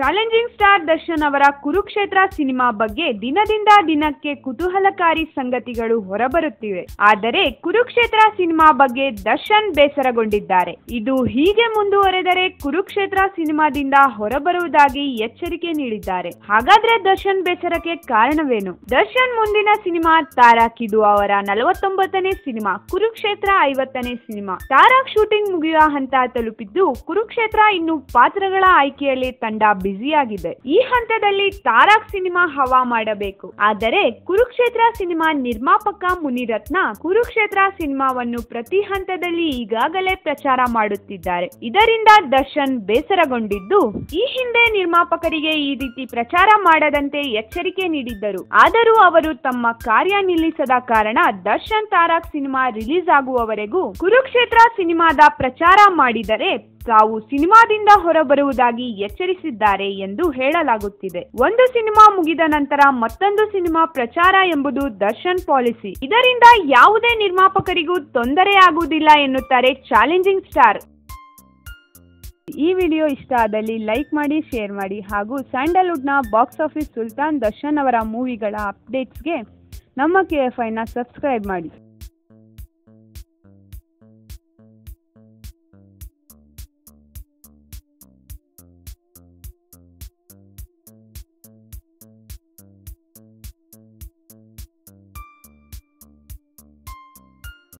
Challenging star Darshan ಅವರ Kurukshetra cinema ಬಗ್ಗೆ ದಿನದಿಂದ ದಿನಕ್ಕೆ ಕುತೂಹಲಕಾರಿ ಸಂಗತಿಗಳು ಹೊರಬರುತ್ತಿವೆ. ಆದರೆ ಕುರುಕ್ಷೇತ್ರ ಸಿನಿಮಾ ಬಗ್ಗೆ ದರ್ಶನ್ ಬೇಸರಗೊಂಡಿದ್ದಾರೆ. ಇದು ಹೀಗೆ ಮುಂದುವರೆದರೆ ಕುರುಕ್ಷೇತ್ರ ಸಿನಿಮಾದಿಂದ ಹೊರಬರುವುದಾಗಿ ಎಚ್ಚರಿಕೆ ನೀಡಿದ್ದಾರೆ. ಹಾಗಾದ್ರೆ ದರ್ಶನ್ ಬೇಸರಕ್ಕೆ ಕಾರಣವೇನು? ದರ್ಶನ್ ಮುಂದಿನ ಸಿನಿಮಾ ತಾರಾ ಇದು ಅವರ ನಲವತ್ತೊಂಬತ್ತನೇ ಸಿನಿಮಾ, ಕುರುಕ್ಷೇತ್ರ ಐವತ್ತನೇ ಸಿನಿಮಾ. ತಾರಾಕ್ ಶೂಟಿಂಗ್ ಮುಗಿಯುವ ಹಂತ ತಲುಪಿದ್ದು ಕುರುಕ್ಷೇತ್ರ ಇನ್ನು ಪಾತ್ರಗಳ ಆಯ್ಕೆಯಲ್ಲಿ ತಂಡ ಬ್ಯುಸಿಯಾಗಿದೆ. ಈ ಹಂತದಲ್ಲಿ ತಾರಕ್ ಸಿನಿಮಾ ಹವಾ ಮಾಡಬೇಕು. ಆದರೆ ಕುರುಕ್ಷೇತ್ರ ಸಿನಿಮಾ ನಿರ್ಮಾಪಕ ಮುನಿರತ್ನ ಕುರುಕ್ಷೇತ್ರ ಸಿನಿಮಾವನ್ನು ಪ್ರತಿ ಹಂತದಲ್ಲಿ ಈಗಾಗಲೇ ಪ್ರಚಾರ ಮಾಡುತ್ತಿದ್ದಾರೆ. ಇದರಿಂದ ದರ್ಶನ್ ಬೇಸರಗೊಂಡಿದ್ದು, ಈ ಹಿಂದೆ ನಿರ್ಮಾಪಕರಿಗೆ ಈ ರೀತಿ ಪ್ರಚಾರ ಮಾಡದಂತೆ ಎಚ್ಚರಿಕೆ ನೀಡಿದ್ದರು. ಆದರೂ ಅವರು ತಮ್ಮ ಕಾರ್ಯ ನಿಲ್ಲಿಸದ ಕಾರಣ ದರ್ಶನ್ ತಾರಕ್ ಸಿನಿಮಾ ರಿಲೀಸ್ ಆಗುವವರೆಗೂ ಕುರುಕ್ಷೇತ್ರ ಸಿನಿಮಾದ ಪ್ರಚಾರ ಮಾಡಿದರೆ ತಾವು ಸಿನಿಮಾದಿಂದ ಹೊರಬರುವುದಾಗಿ ಎಚ್ಚರಿಸಿದ್ದಾರೆ. ಎಂದು ಹೇಳಲಾಗುತ್ತಿದೆ. ಒಂದು ಸಿನಿಮಾ ಮುಗಿದ ನಂತರ ಮತ್ತೊಂದು ಸಿನಿಮಾ ಪ್ರಚಾರ ಎಂಬುದು ದರ್ಶನ್ ಪಾಲಿಸಿ. ಇದರಿಂದ ಯಾವುದೇ ನಿರ್ಮಾಪಕರಿಗೂ ತೊಂದರೆಯಾಗುವುದಿಲ್ಲ ಎನ್ನುತ್ತಾರೆ ಚಾಲೆಂಜಿಂಗ್ ಸ್ಟಾರ್. ಈ ವಿಡಿಯೋ ಇಷ್ಟ ಆದಲ್ಲಿ ಲೈಕ್ ಮಾಡಿ, ಶೇರ್ ಮಾಡಿ ಹಾಗೂ ಸ್ಯಾಂಡಲ್ವುಡ್ನ ಬಾಕ್ಸ್ ಆಫೀಸ್ ಸುಲ್ತಾನ್ ದರ್ಶನ್ ಅವರ ಮೂವಿಗಳ ಅಪ್ಡೇಟ್ಸ್ಗೆ ನಮ್ಮ ಕೆ ಎಫ್ ಐನ ಸಬ್ಸ್ಕ್ರೈಬ್ ಮಾಡಿ.